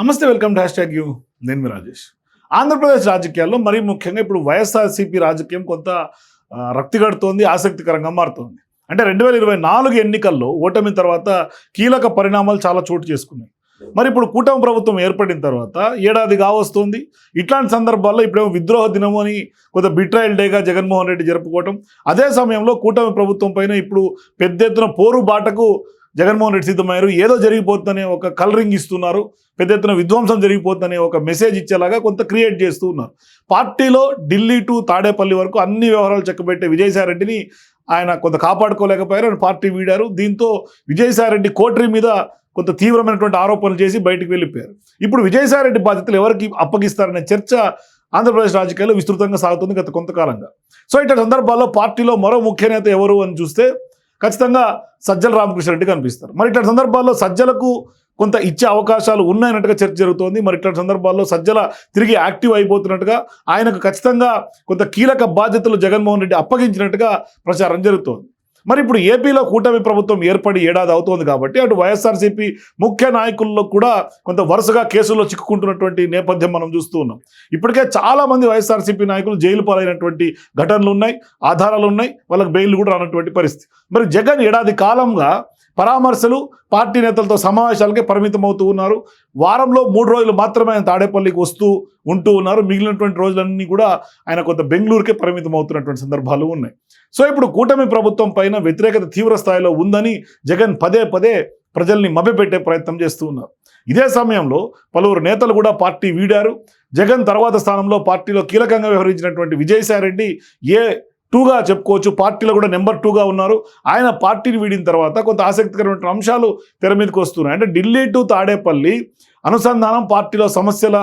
నమస్తే welcome to hash tag you. నేను మీ రాజేష్. ఆంధ్రప్రదేశ్ రాజకీయాల్లో మరీ ముఖ్యంగా ఇప్పుడు వైఎస్ఆర్సీపీ రాజకీయం కొంత రక్తిగడుతోంది రక్తి కడుతోంది ఆసక్తికరంగా మారుతోంది. అంటే రెండు వేల ఇరవై నాలుగు ఎన్నికల్లో ఓటమి తర్వాత కీలక పరిణామాలు చాలా చోటు చేసుకున్నాయి. మరి ఇప్పుడు కూటమి ప్రభుత్వం ఏర్పడిన తర్వాత ఏడాది కావస్తుంది. ఇట్లాంటి సందర్భాల్లో ఇప్పుడేమో విద్రోహ దినము అని కొంత బిట్రాయల్ డేగా జగన్మోహన్ రెడ్డి జరుపుకోవటం. అదే సమయంలో కూటమి ప్రభుత్వం పైన ఇప్పుడు పెద్ద ఎత్తున పోరు బాటకు జగన్మోహన్ రెడ్డి సిద్ధమయ్యారు ఏదో జరిగిపోతుందనే ఒక కలరింగ్ ఇస్తున్నారు. పెద్ద ఎత్తున విధ్వంసం జరిగిపోతుందనే ఒక మెసేజ్ ఇచ్చేలాగా కొంత క్రియేట్ చేస్తూ ఉన్నారు. పార్టీలో ఢిల్లీ టు తాడేపల్లి వరకు అన్ని వ్యవహారాలు చెక్కబెట్టే విజయసాయిరెడ్డిని ఆయన కొంత కాపాడుకోలేకపోయారు. ఆయన పార్టీ వీడారు. దీంతో విజయసాయిరెడ్డి కోటరీ మీద కొంత తీవ్రమైనటువంటి ఆరోపణలు చేసి బయటకు వెళ్ళిపోయారు. ఇప్పుడు విజయసాయిరెడ్డి బాధ్యతలు ఎవరికి అప్పగిస్తారనే చర్చ ఆంధ్రప్రదేశ్ రాజకీయాల్లో విస్తృతంగా సాగుతుంది గత కొంతకాలంగా. సో ఇట్లాంటి సందర్భాల్లో పార్టీలో మరో ముఖ్య నేత ఎవరు అని చూస్తే ఖచ్చితంగా సజ్జల రామకృష్ణ రెడ్డి కనిపిస్తారు. మరి ఇట్లాంటి సందర్భాల్లో సజ్జలకు కొంత ఇచ్చే అవకాశాలు ఉన్నాయన్నట్టుగా చర్చ జరుగుతోంది. మరి ఇట్లాంటి సందర్భాల్లో సజ్జల తిరిగి యాక్టివ్ అయిపోతున్నట్టుగా ఆయనకు ఖచ్చితంగా కొంత కీలక బాధ్యతలు జగన్మోహన్ రెడ్డి అప్పగించినట్టుగా ప్రచారం జరుగుతోంది. మరి ఇప్పుడు ఏపీలో కూటమి ప్రభుత్వం ఏర్పడి ఏడాది అవుతోంది కాబట్టి అటు వైఎస్ఆర్సీపీ ముఖ్య నాయకుల్లో కూడా కొంత వరుసగా కేసుల్లో చిక్కుకుంటున్నటువంటి నేపథ్యం మనం చూస్తూ ఉన్నాం. ఇప్పటికే చాలామంది వైఎస్ఆర్సీపీ నాయకులు జైలు పాలైనటువంటి ఘటనలు ఉన్నాయి ఆధారాలు ఉన్నాయి వాళ్ళకి బెయిల్ కూడా రానటువంటి పరిస్థితి. మరి జగన్ ఏడాది కాలంగా పరామర్శలు పార్టీ నేతలతో సమావేశాలకే పరిమితం అవుతూ ఉన్నారు. వారంలో మూడు రోజులు మాత్రమే ఆయన తాడేపల్లికి వస్తూ ఉంటూ ఉన్నారు. మిగిలినటువంటి రోజులన్నీ కూడా ఆయన కొంత బెంగళూరుకే పరిమితం అవుతున్నటువంటి సందర్భాలు ఉన్నాయి. సో ఇప్పుడు కూటమి ప్రభుత్వం పైన వ్యతిరేకత తీవ్ర స్థాయిలో ఉందని జగన్ పదే పదే ప్రజల్ని మభ్యపెట్టే ప్రయత్నం చేస్తూ ఉన్నారు. ఇదే సమయంలో పలువురు నేతలు కూడా పార్టీ వీడారు. జగన్ తర్వాత స్థానంలో పార్టీలో కీలకంగా వ్యవహరించినటువంటి విజయసాయిరెడ్డి ఏ టూగా చెప్పుకోవచ్చు. పార్టీలో కూడా నెంబర్ టూగా ఉన్నారు. ఆయన పార్టీని వీడిన తర్వాత కొంత ఆసక్తికరమైన అంశాలు తెర మీదకి వస్తున్నాయి. అంటే ఢిల్లీ టు తాడేపల్లి అనుసంధానం పార్టీలో సమస్యల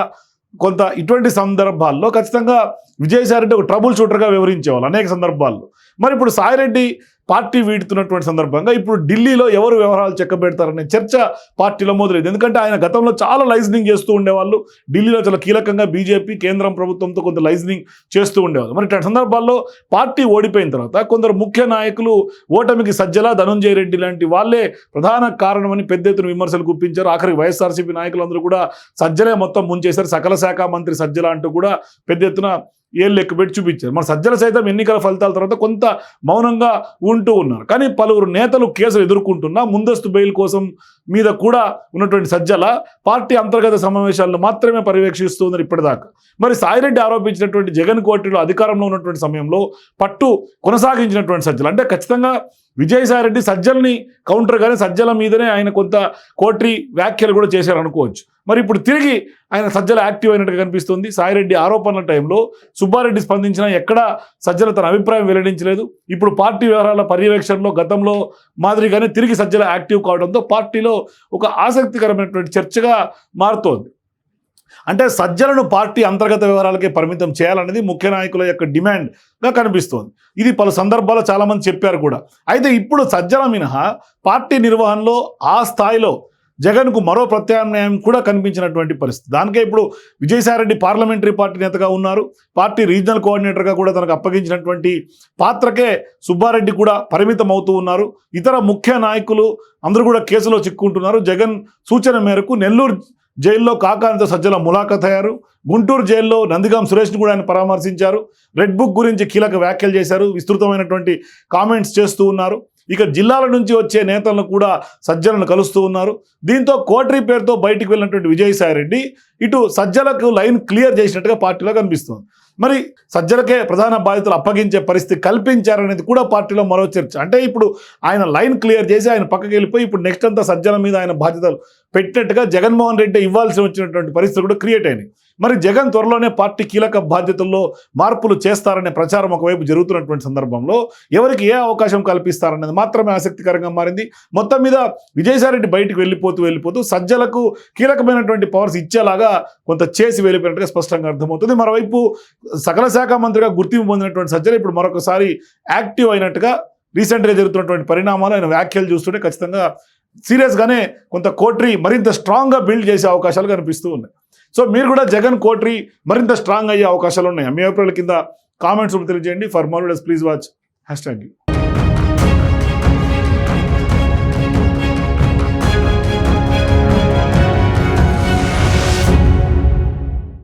కొంత ఇటువంటి సందర్భాల్లో ఖచ్చితంగా విజయసాయిరెడ్డి ఒక ట్రబుల్ షూటర్గా వివరించేవాళ్ళు అనేక సందర్భాల్లో. మరి ఇప్పుడు సాయిరెడ్డి పార్టీ వీడుతున్నటువంటి సందర్భంగా ఇప్పుడు ఢిల్లీలో ఎవరు వ్యవహారాలు చెక్కబెడతారనే చర్చ పార్టీలో మొదలైంది. ఎందుకంటే ఆయన గతంలో చాలా లైజనింగ్ చేస్తూ ఉండేవాళ్ళు. ఢిల్లీలో చాలా కీలకంగా బీజేపీ కేంద్రం ప్రభుత్వంతో కొంత లైజనింగ్ చేస్తూ ఉండేవాళ్ళు. మరి ఇట్లాంటి సందర్భాల్లో పార్టీ ఓడిపోయిన తర్వాత కొందరు ముఖ్య నాయకులు ఓటమికి సజ్జల ధనుంజయ రెడ్డి లాంటి వాళ్ళే ప్రధాన కారణమని పెద్ద ఎత్తున విమర్శలు గుప్పించారు. ఆఖరికి వైఎస్ఆర్సీపీ నాయకులందరూ కూడా సజ్జలే మొత్తం ముంచేశారు. సకల శాఖ మంత్రి సజ్జల అంటూ కూడా పెద్ద ఎత్తున ఏళ్ళు ఎక్కుపెట్టి చూపించారు. మన సజ్జల సైతం ఎన్నికల ఫలితాల తర్వాత కొంత మౌనంగా ఉంటూ ఉన్నారు. కానీ పలువురు నేతలు కేసులు ఎదుర్కొంటున్నా ముందస్తు బెయిల్ కోసం మీద కూడా ఉన్నటువంటి సజ్జల పార్టీ అంతర్గత సమావేశాలను మాత్రమే పర్యవేక్షిస్తుందని ఇప్పటిదాకా. మరి సాయిరెడ్డి ఆరోపించినటువంటి జగన్ కోర్టులో అధికారంలో ఉన్నటువంటి సమయంలో పట్టు కొనసాగించినటువంటి సజ్జలు. అంటే ఖచ్చితంగా విజయసాయిరెడ్డి సజ్జల్ని కౌంటర్ కానీ సజ్జల మీదనే ఆయన కొంత కోట్రి వ్యాఖ్యలు కూడా చేశారు అనుకోవచ్చు మరి ఇప్పుడు తిరిగి ఆయన సజ్జల యాక్టివ్ అయినట్టుగా కనిపిస్తుంది. సాయిరెడ్డి ఆరోపణల టైంలో సుబ్బారెడ్డి స్పందించినా ఎక్కడా సజ్జల తన అభిప్రాయం వెల్లడించలేదు. ఇప్పుడు పార్టీ వ్యవహారాల పర్యవేక్షణలో గతంలో మాదిరిగానే తిరిగి సజ్జల యాక్టివ్ కావడంతో పార్టీలో ఒక ఆసక్తికరమైనటువంటి చర్చగా మారుతోంది. అంటే సజ్జలను పార్టీ అంతర్గత వ్యవహారాలకే పరిమితం చేయాలనేది ముఖ్య నాయకుల యొక్క డిమాండ్గా కనిపిస్తోంది. ఇది పలు సందర్భాల్లో చాలామంది చెప్పారు కూడా. అయితే ఇప్పుడు సజ్జల మినహా పార్టీ నిర్వహణలో ఆ స్థాయిలో జగన్కు మరో ప్రత్యామ్నాయం కూడా కనిపించినటువంటి పరిస్థితి. దానికే ఇప్పుడు విజయసాయిరెడ్డి పార్లమెంటరీ పార్టీ నేతగా ఉన్నారు. పార్టీ రీజనల్ కోఆర్డినేటర్గా కూడా తనకు అప్పగించినటువంటి పాత్రకే సుబ్బారెడ్డి కూడా పరిమితం అవుతూ ఉన్నారు. ఇతర ముఖ్య నాయకులు అందరూ కూడా కేసులో చిక్కుంటున్నారు జగన్ సూచన మేరకు నెల్లూరు జైల్లో కాకానితో సజ్జల ములాఖత్ అయ్యారు గుంటూరు జైల్లో నందిగాం సురేష్ను కూడా ఆయన పరామర్శించారు. రెడ్ బుక్ గురించి కీలక వ్యాఖ్యలు చేశారు. విస్తృతమైనటువంటి కామెంట్స్ చేస్తూ ఉన్నారు. ఇక జిల్లాల నుంచి వచ్చే నేతలను కూడా సజ్జలను కలుస్తూ ఉన్నారు. దీంతో కోటరీ పేరుతో బయటికి వెళ్ళినటువంటి విజయసాయిరెడ్డి ఇటు సజ్జలకు లైన్ క్లియర్ చేసినట్టుగా పార్టీలో కనిపిస్తుంది. మరి సజ్జలకే ప్రధాన బాధ్యతలు అప్పగించే పరిస్థితి కల్పించారనేది కూడా పార్టీలో మరో చర్చ. అంటే ఇప్పుడు ఆయన లైన్ క్లియర్ చేసి ఆయన పక్కకి వెళ్ళిపోయి ఇప్పుడు నెక్స్ట్ అంతా సజ్జల మీద ఆయన బాధ్యతలు పెట్టినట్టుగా జగన్మోహన్ రెడ్డి ఇవ్వాల్సి వచ్చినటువంటి పరిస్థితులు కూడా క్రియేట్ అయినాయి. మరి జగన్ త్వరలోనే పార్టీ కీలక బాధ్యతల్లో మార్పులు చేస్తారనే ప్రచారం ఒకవైపు జరుగుతున్నటువంటి సందర్భంలో ఎవరికి ఏ అవకాశం కల్పిస్తారనేది మాత్రమే ఆసక్తికరంగా మారింది. మొత్తం మీద విజయసాయిరెడ్డి బయటకు వెళ్ళిపోతూ వెళ్ళిపోతూ సజ్జలకు కీలకమైనటువంటి పవర్స్ ఇచ్చేలాగా కొంత చేసి వెళ్ళిపోయినట్టుగా స్పష్టంగా అర్థమవుతుంది. మరోవైపు సకల శాఖ మంత్రిగా గుర్తింపు పొందినటువంటి సజ్జలు ఇప్పుడు మరొకసారి యాక్టివ్ అయినట్టుగా రీసెంట్గా జరుగుతున్నటువంటి పరిణామాలు ఆయన వ్యాఖ్యలు చూస్తుంటే ఖచ్చితంగా సీరియస్గానే కొంత కోట్రీ మరింత స్ట్రాంగ్గా బిల్డ్ చేసే అవకాశాలు కనిపిస్తూ ఉన్నాయి. సో మీరు కూడా జగన్ కోట్రీ మరింత స్ట్రాంగ్ అయ్యే అవకాశాలు ఉన్నాయి. మీ అభిప్రాయాల కింద కామెంట్స్ తెలియజేయండి. For more please watch. Hash tag